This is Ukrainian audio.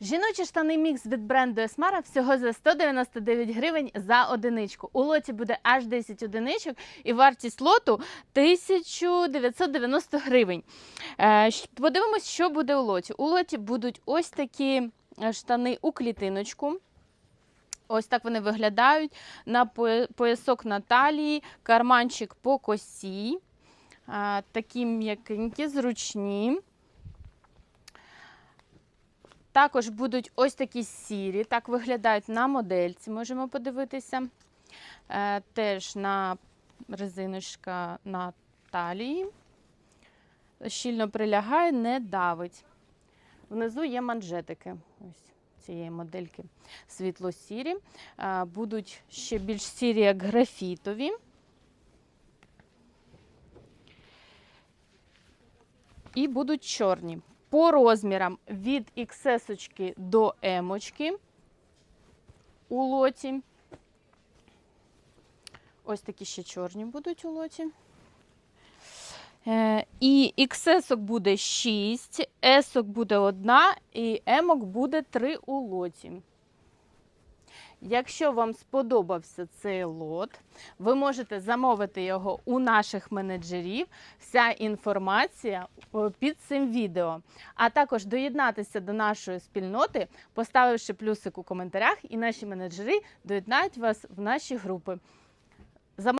Жіночі штани мікс від бренду Esmara всього за 199 гривень за одиничку. У лоті буде аж 10 одиничок і вартість лоту 1990 гривень. Е, Подивимось, що буде у лоті. У лоті будуть ось такі е, штани у клітиночку. Ось так вони виглядають. На поясок на талії, карманчик по косі. А, Такі м'якенькі, зручні. Також будуть ось такі сірі, так виглядають на модельці, можемо подивитися. Е, теж на резиночка на талії. Щільно прилягає, не давить. Внизу є манжетики ось цієї модельки світло-сірі. Е, будуть ще більш сірі, як графітові. І будуть чорні. По розмірам від XS до M у лоті. Ось такі ще чорні будуть у лоті. Е, І XS буде 6, S буде 1 і M буде 3 у лоті. Якщо вам сподобався цей лот, ви можете замовити його у наших менеджерів. Вся інформація під цим відео. А також доєднатися до нашої спільноти, поставивши плюсик у коментарях, і наші менеджери доєднають вас в наші групи.